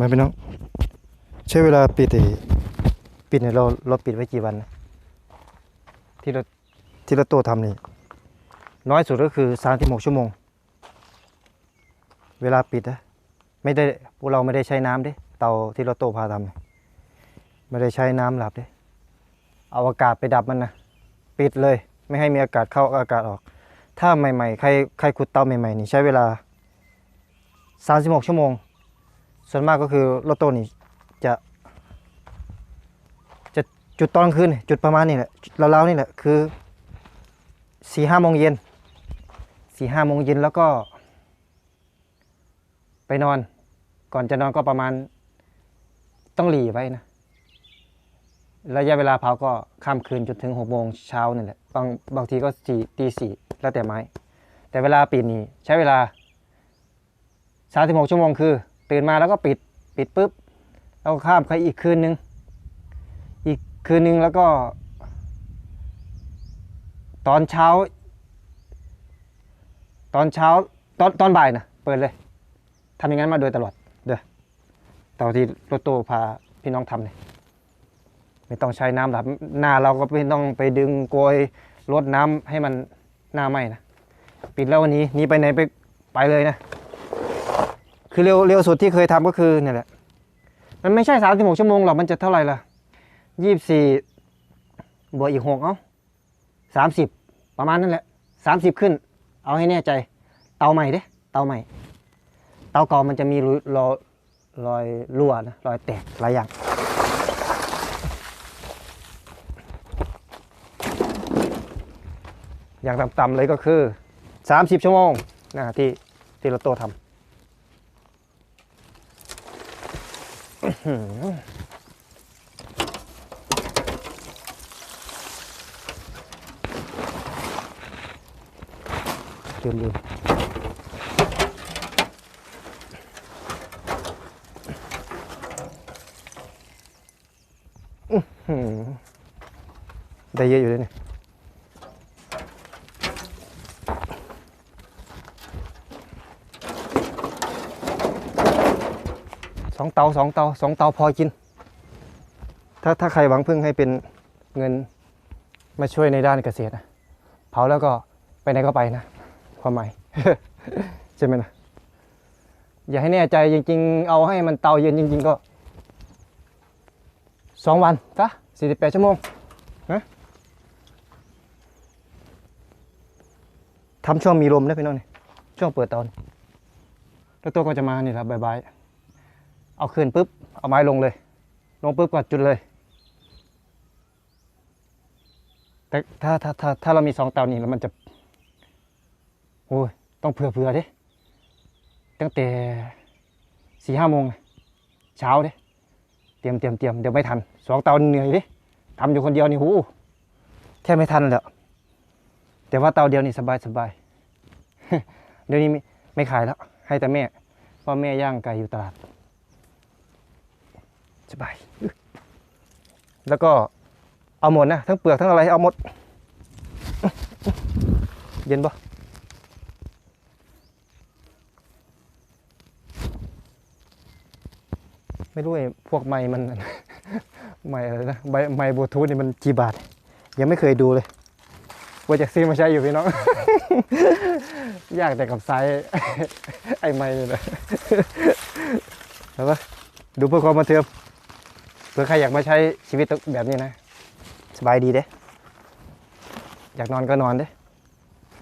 มาพี่น้อง ใช้เวลาปิดไอ้ปิดเนี่ยเราเราปิดไว้กี่วันนะที่เราที่เราโตทำนี่น้อยสุดก็คือสามสิบหกชั่วโมง เวลาปิดนะไม่ได้พวกเราไม่ได้ใช้น้ำด้เตาที่เราโตพาทำไม่ได้ใช้น้ำหลับด้เอาอากาศไปดับมันนะปิดเลย ไม่ให้มีอากาศเข้าอากาศออก ถ้าใหม่ๆใครใครขุดเตาใหม่ๆนี่ใช้เวลา 36 ชั่วโมง ส่วนมากก็คือรถโตนี่จะ จะจุดตอนกลางคืนจุดประมาณนี้แหละราวๆนี่แหละคือสี่ห้าโมงเย็นสี่ห้าโมงเย็นแล้วก็ ไปนอน ก่อนจะนอนก็ประมาณ ต้องหลีไว้นะระยะเวลาเผาก็ข้ามคืนจนถึงหกโมงเช้านี่แหละบางบางทีก็สี่ตีสี่แล้วแต่ไม้ แต่เวลาปิดนี่ใช้เวลาสามสิบหกชั่วโมงคือ ตื่นมาแล้วก็ปิดปิดปุ๊บแล้วข้ามไปอีกคืนนึง อีกคืนนึงแล้วก็ ตอนเช้า ตอนเช้าตอนตอนบ่ายนะเปิดเลยทำอย่างนั้นมาโดยตลอดเด้อตอที่รถโตพาพี่น้องทำเลยไม่ต้องใช้น้ำหลับหน้าเราก็ไม่ต้องไปดึงโกยลดน้ำให้มันหน้าไหมนะ ปิดแล้ววันนี้นี้ไปไหนไปไปเลยนะ คือเร็วเร็วสุดที่เคยทำก็คือเนี่ยแหละมันไม่ใช่สามสิบหกชั่วโมงหรอกมันจะเท่าไหร่ล่ะยี่สิบสี่บวกอีกหกเอ้าสามสิบประมาณนั่นแหละสามสิบขึ้น เอาให้แน่ใจ เตาใหม่เด้เตาใหม่ เตาเก่ามันจะมีรอยรอยรอยรั่วนะรอยแตกหลายอย่างอย่างต่ำๆเลยก็คือ 30 ชั่วโมงนะที่ที่เราโตทำ ลืมลืมอื้อหือได้เยอะอยู่เลยเนี่ย สองเตาสองเตาสองเตาพอกิน ถ้าถ้าใครหวังพึ่งให้เป็นเงินมาช่วยในด้านเกษตรนะเผาแล้วก็ไปไหนก็ไปนะ ความหมายใช่ไหมนะอย่าให้แน่ใจจริง ๆ เอาให้มันเตาเย็นจริง ๆ ก็สองวันซะสี่สิบแปดชั่วโมงนะทำช่วงมีลมได้พี่น้องนี่ช่วงเปิดตอน แล้วตัวก็จะมานี่แหละบายๆ เอาขึ้นปุ๊บ เอาไม้ลงเลย ลงปุ๊บก็จุดเลย แต่ถ้าถ้าถ้าถ้าเรามีสองเตานี่แล้วมันจะ โอ้ย ต้องเผื่อเผื่อดิตั้งแต่สี่ห้าโมงเช้าดิเตรียมเตรียมเตรียมเดี๋ยวไม่ทันสองเตาเหนื่อยดิทำอยู่คนเดียวนี่หูแค่ไม่ทันแล้วแต่ว่าเตาเดียวนี่สบายสบายเดี๋ยวนี้ไม่ขายแล้ว ให้แต่แม่เพราะแม่ย่างไก่อยู่ตลาด สบาย แล้วก็เอาหมดนะ ทั้งเปลือกทั้งอะไรเอาหมด เย็นปะไม่รู้ไอ้พวกไม้มัน ไม้อะไรนะไม้ไม้บลูทูธนี่มันกี่บาท ยังไม่เคยดูเลยว่าจะซื้อมาใช้อยู่พี่น้อง ยากแต่กับไซส์ไอ้ไม้นี่แหละแล้วปะดูเพื่อความบันเทิง ผื่อใครอยากมาใช้ชีวิตแบบนี้นะ สบายดีเด้อยากนอนก็นอนเด้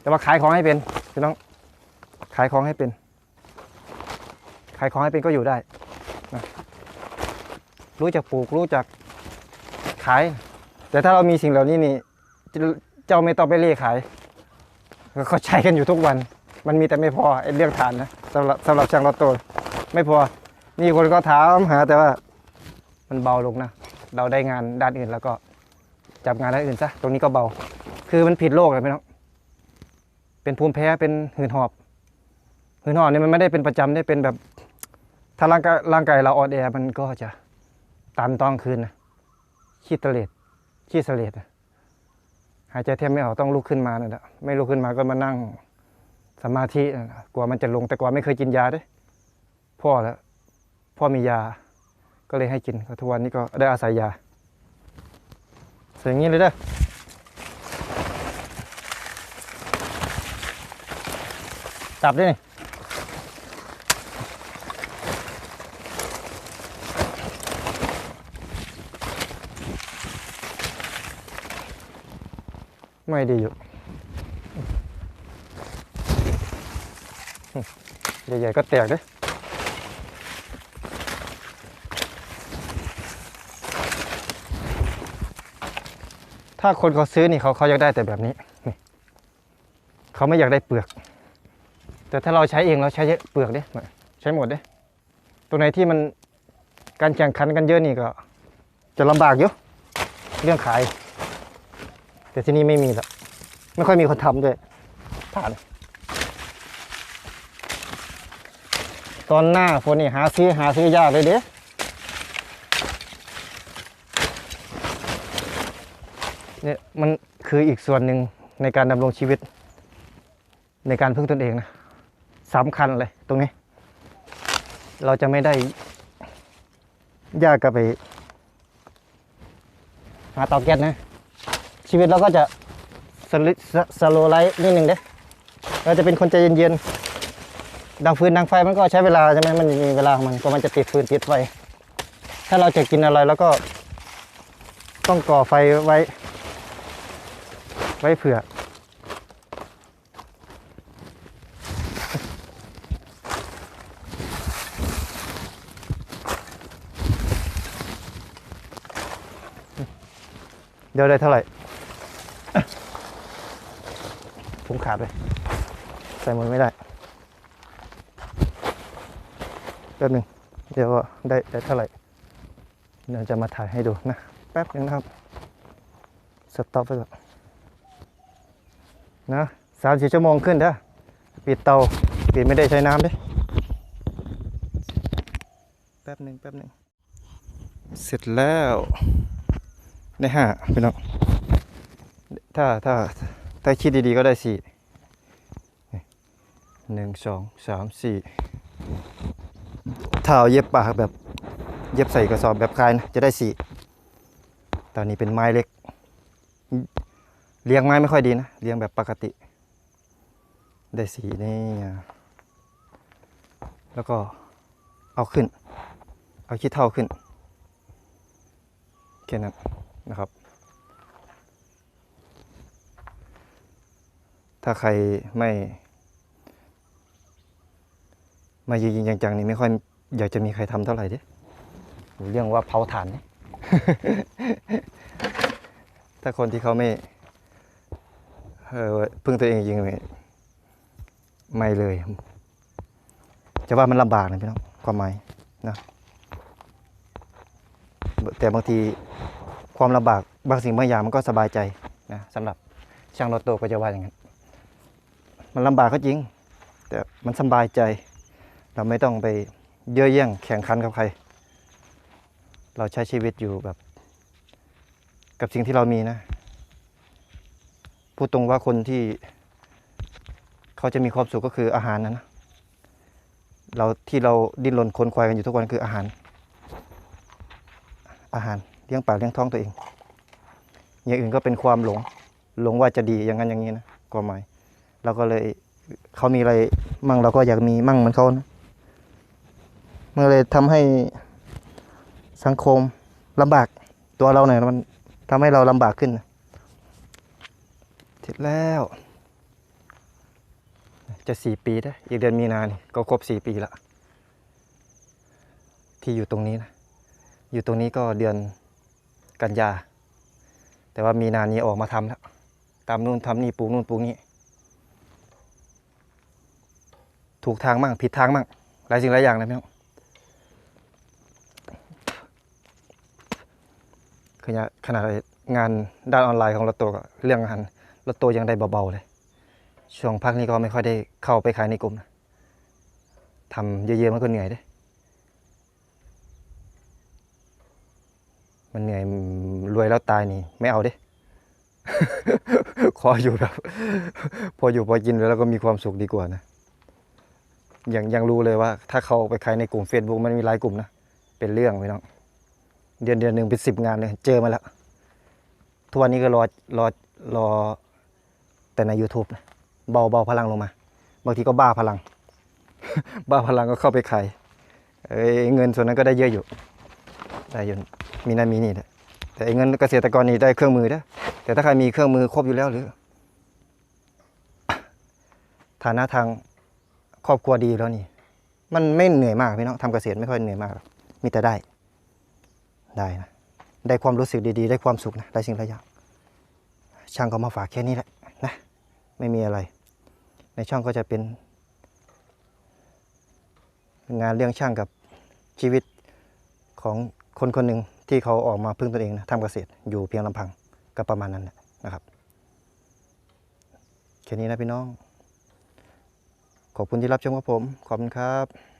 แต่ว่าขายของให้เป็นพี่น้อง ขายของให้เป็น ขายของให้เป็นก็อยู่ได้นะรู้จักปลูกรู้จักขาย แต่ถ้าเรามีสิ่งเหล่านี้นี่ เจ้าไม่ต้องไปเล่ขายเขาใช้กันอยู่ทุกวัน มันมีแต่ไม่พอไอ้เรื่องฐานนะสำหรับสำหรับช่างรถโตไม่พอมีคนก็ถามหาแต่ว่า มันเบาลงนะ เราได้งานด้านอื่นแล้วก็จับงานด้านอื่นซะ ตรงนี้ก็เบา คือมันผิดโลกเลยพี่น้อง เป็นภูมิแพ้ เป็นหืดหอบ หืดหอบเนี่ยมันไม่ได้เป็นประจำได้เป็นแบบ ถ้าร่างกายร่างกายเราอ่อนแอ มันก็จะตันตอนคืนนะขี้ตะเลดขี้เสลดหายใจแทบไม่ออกต้องลุกขึ้นมานั่ะไม่ลุกขึ้นมาก็มานั่งสมาธิกลัวมันจะลงแต่ก่อนไม่เคยกินยาด้วยพ่อแล้วพ่อมียา ก็เลยให้กินก็ทุกวันนี้ก็ได้อาศัยยาใส่อย่างนี้เลยเด้อจับด้วยนี่ไม่ดีอยู่ใหญ่ๆก็แตกเด้อ ถ้าคนเขาซื้อนี่เขาเขาอยากได้แต่แบบนี้นี่เขาไม่อยากได้เปลือก แต่ถ้าเราใช้เองเราใช้เปลือกเด้ใช้หมดเด้ตัวไหนที่มันการแข่งขันกันเยอะนี่ก็ จะลำบากอยู่เรื่องขาย แต่ที่นี่ไม่มีละไม่ค่อยมีคนทำด้วยผ่าน ตอนหน้าฝนนี่หาซื้อหาซื้อยากเลยเด้ เนี่ยมันคืออีกส่วนหนึ่งในการดำรงชีวิต ในการพึ่งตนเองนะสำคัญเลยตรงนี้ เราจะไม่ได้ยากกับไป หาเตาแก๊สนะ ชีวิตเราก็จะสลิสสโลไลท์นิดหนึ่งเด้เราจะเป็นคนใจเย็นๆดังฟืนดังไฟมันก็ใช้เวลาใช่ไหมมันมีเวลาของมันก็มันจะติดฟืนติดไฟ ถ้าเราจะกินอะไรแล้วก็ต้องก่อไฟไว้ ไว้เผื่อ เดี๋ยวได้เท่าไหร่ผมขาดเลย ใส่มือไม่ได้แป๊บหนึ่งเดี๋ยวได้ได้เท่าไหร่เดี๋ยวจะมาถ่ายให้ดูนะ แป๊บหนึงนะครับ สต็อปไปก่อน นะสามสี่ชั่วโมงขึ้นเด้อปิดเตาปิดไม่ได้ใช้น้ำด้แป๊บหนึ่งแป๊บหนึ่งเสร็จแล้วได้ห้าพี่น้องถ้าถ้าถ้าคิดดีๆก็ได้สี่นี่หนึ่งสองสามสี่ถ้าเอาเย็บปากแบบเย็บใส่กระสอบแบบคลายนะจะได้สี่ตอนนี้เป็นไม้เล็ก เลี้ยงไม้ไม่ค่อยดีนะ เลี้ยงแบบปกติ ได้สีนี่ แล้วก็เอาขึ้น เอาขี้เท่าขึ้นแค่นั้นนะครับ ถ้าใครไม่ มาจริงจังๆนี่ไม่ค่อยอยากจะมีใครทำเท่าไหร่เด้เรื่องว่าเผาถ่านเนี่ยถ้าคนที่เขาไม่ พึ่งตัวเองจริงไม่ไม่เลยจะว่ามันลำบากนะพี่น้องความหมายนะแต่บางทีความลำบากบางสิ่งบางอย่างมันก็สบายใจนะสำหรับช่างรถโตก็จะว่าอย่างนั้นมันลำบากก็จริง แต่มันสบายใจ เราไม่ต้องไปเย่อแย่งแข่งขันกับใคร เราใช้ชีวิตอยู่แบบ กับสิ่งที่เรามีนะ พูดตรงว่าคนที่ เขาจะมีความสุขก็คืออาหารนะนะเราที่เราดิ้นรนค้นควายกันอยู่ทุกวันคืออาหาร อาหารเลี้ยงปากเลี้ยงท้องตัวเอง อย่างอื่นก็เป็นความหลง หลงว่าจะดีอย่างนั้นอย่างนี้นะความหมายเราก็เลยเขามีอะไรมั่งเราก็อยากมีมั่งเหมือนเขานะมันเลยทำให้สังคมลำบากตัวเราเนี่ยมันทำให้เราลำบากขึ้นนะ เสร็จแล้ว จะสี่ปีได้อีกเดือนมีนานี่ก็ครบสี่ปีละที่อยู่ตรงนี้นะ อยู่ตรงนี้ก็เดือนกันยา แต่ว่ามีนานี้ออกมาทำแล้วตามนู่นทำนี่ปลูกนู่นปลูกนี่ถูกทางมั่งผิดทางมั่งหลายสิ่งหลายอย่างเลยพี่น้องขณะขนาดงานด้านออนไลน์ของเรถตัวก็เรื่องงาน รถตัวยังได้เบาๆเลย ช่วงพักนี้ก็ไม่ค่อยได้เข้าไปขายในกลุ่มนะทำเยอะๆมันก็เหนื่อยด้วยมันเหนื่อยรวยแล้วตายนี่ ไม่เอาเด้ ขออยู่แบบ พออยู่พอกินแล้วก็มีความสุขดีกว่านะยังยังรู้เลยว่า ถ้าเขาไปขายในกลุ่ม Facebook มันมีหลายกลุ่มนะ เป็นเรื่องพี่น้อง เดือนเดือนหนึ่งเป็นสิบงานเลย เจอมาแล้ว ทุกวันนี้ก็รอรอรอ แต่ใน YouTube นะเบาเบาพลังลงมา บางทีก็บ้าพลัง บ้าพลังก็เข้าไปขายเอ้เงินส่วนนั้นก็ได้เยอะอยู่ได้อยู่มีนั่นมีนี่แหละแต่ไอ้เงินเกษตรกรนี่ได้เครื่องมือนะแต่ถ้าใครมีเครื่องมือครบอยู่แล้วหรือ ฐานะทางครอบครัวดีแล้วนี่ มันไม่เหนื่อยมากพี่น้องทำเกษตรไม่ค่อยเหนื่อยมากหรอกมีแต่ได้ได้นะได้ความรู้สึกดีๆ ได้ความสุขนะได้สิ่งหลายอย่างช่างก็มาฝากแค่นี้แหละ นะ ไม่มีอะไร ในช่องก็จะเป็น งานเรื่องช่างกับชีวิตของคนคนหนึ่งที่เขาออกมาพึ่งตนเองนะทำเกษตรอยู่เพียงลำพังก็ประมาณนั้นแหละนะครับแค่นี้นะพี่น้อง ขอบคุณที่รับชมกับผม ขอบคุณครับ